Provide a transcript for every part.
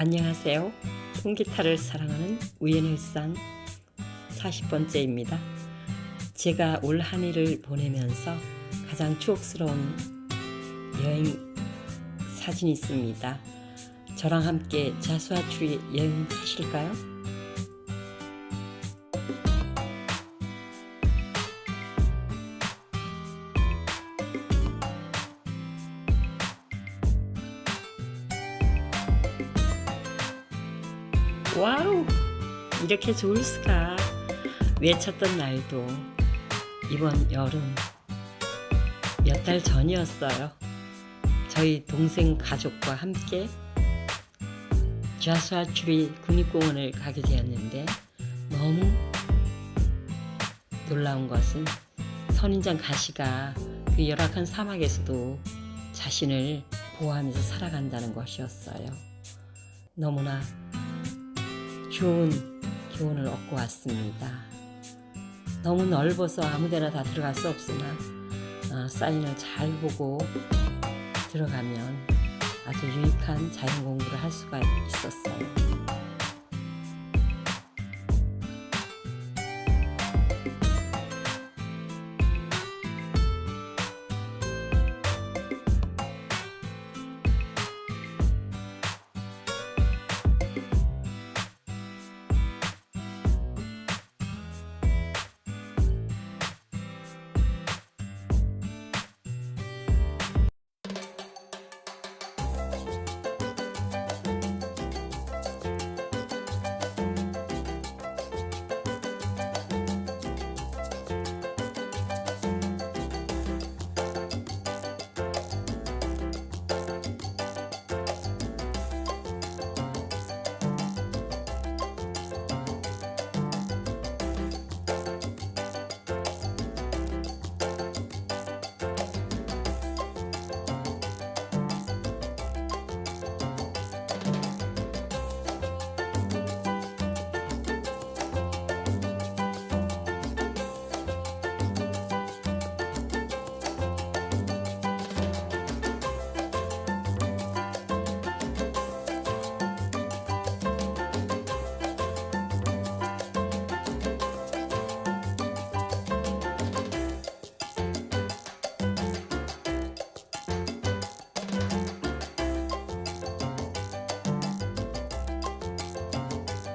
안녕하세요. 통기타를 사랑하는 우연일상 40번째입니다. 제가 올 한 해를 보내면서 가장 추억스러운 여행 사진이 있습니다. 저랑 함께 자수아추리 여행 하실까요? 와우! 이렇게 좋을 수가 외쳤던 날도 이번 여름 몇 달 전이었어요. 저희 동생 가족과 함께 좌수아 추리 국립공원을 가게 되었는데 너무 놀라운 것은 선인장 가시가 그 열악한 사막에서도 자신을 보호하면서 살아간다는 것이었어요. 너무나 좋은 교훈을 얻고 왔습니다. 너무 넓어서 아무데나 다 들어갈 수 없으나 어, 사인을 잘 보고 들어가면 아주 유익한 자연 공부를 할 수가 있었어요.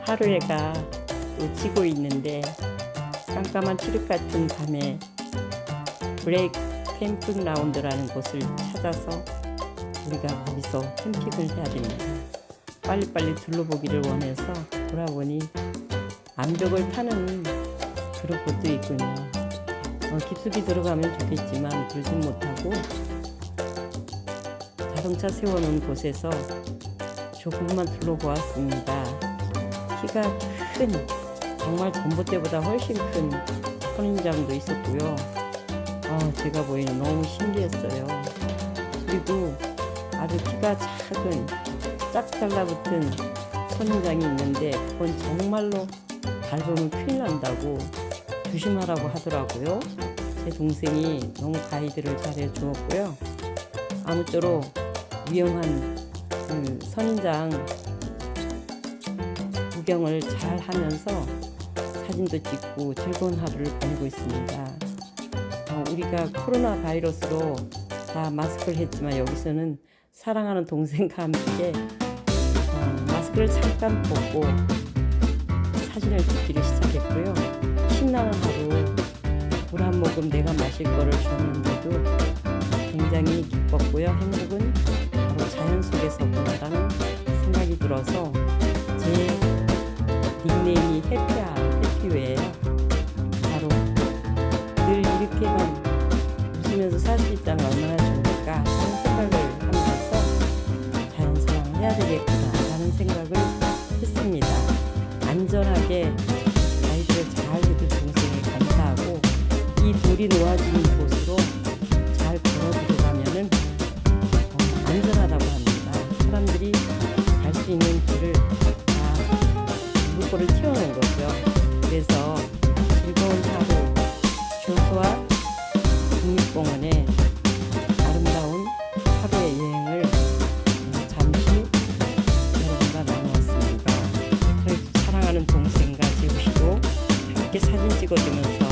하루해가 또 지고 있는데 깜깜한 칠흑 같은 밤에 브레이크 캠핑 라운드라는 곳을 찾아서 우리가 거기서 캠핑을 해야 됩니다. 빨리빨리 둘러보기를 원해서 돌아보니 암벽을 타는 그런 곳도 있군요. 어, 깊숙이 들어가면 좋겠지만 들진 못하고 자동차 세워놓은 곳에서 조금만 둘러보았습니다. 키가 큰 정말 전봇대보다 훨씬 큰 선인장도 있었고요. 아, 제가 보기에는 너무 신기했어요. 그리고 아주 키가 작은 짝 달라붙은 선인장이 있는데 그건 정말로 밟으면 큰일 난다고 조심하라고 하더라고요. 제 동생이 너무 가이드를 잘해 주었고요. 아무쪼록 위험한 그 선인장 구경을 잘 하면서 사진도 찍고 즐거운 하루를 보내고 있습니다. 어, 우리가 코로나 바이러스로 다 마스크를 했지만 여기서는 사랑하는 동생과 함께 어, 마스크를 잠깐 벗고 사진을 찍기를 시작했고요. 신나는 하루 물 한 모금 내가 마실 거를 줬는데도 굉장히 기뻤고요. 행복은 바로 자연 속에서구나라는 생각이 들어서 제 닉네임이 해피야 해피웨예요 바로 늘 이렇게만 웃으면서 살 수 있다면 얼마나 좋을까 하는 생각을 하면서 자연스러워 해야 되겠구나 라는 생각을 했습니다. 안전하게 이렇게 사진 찍어주면서.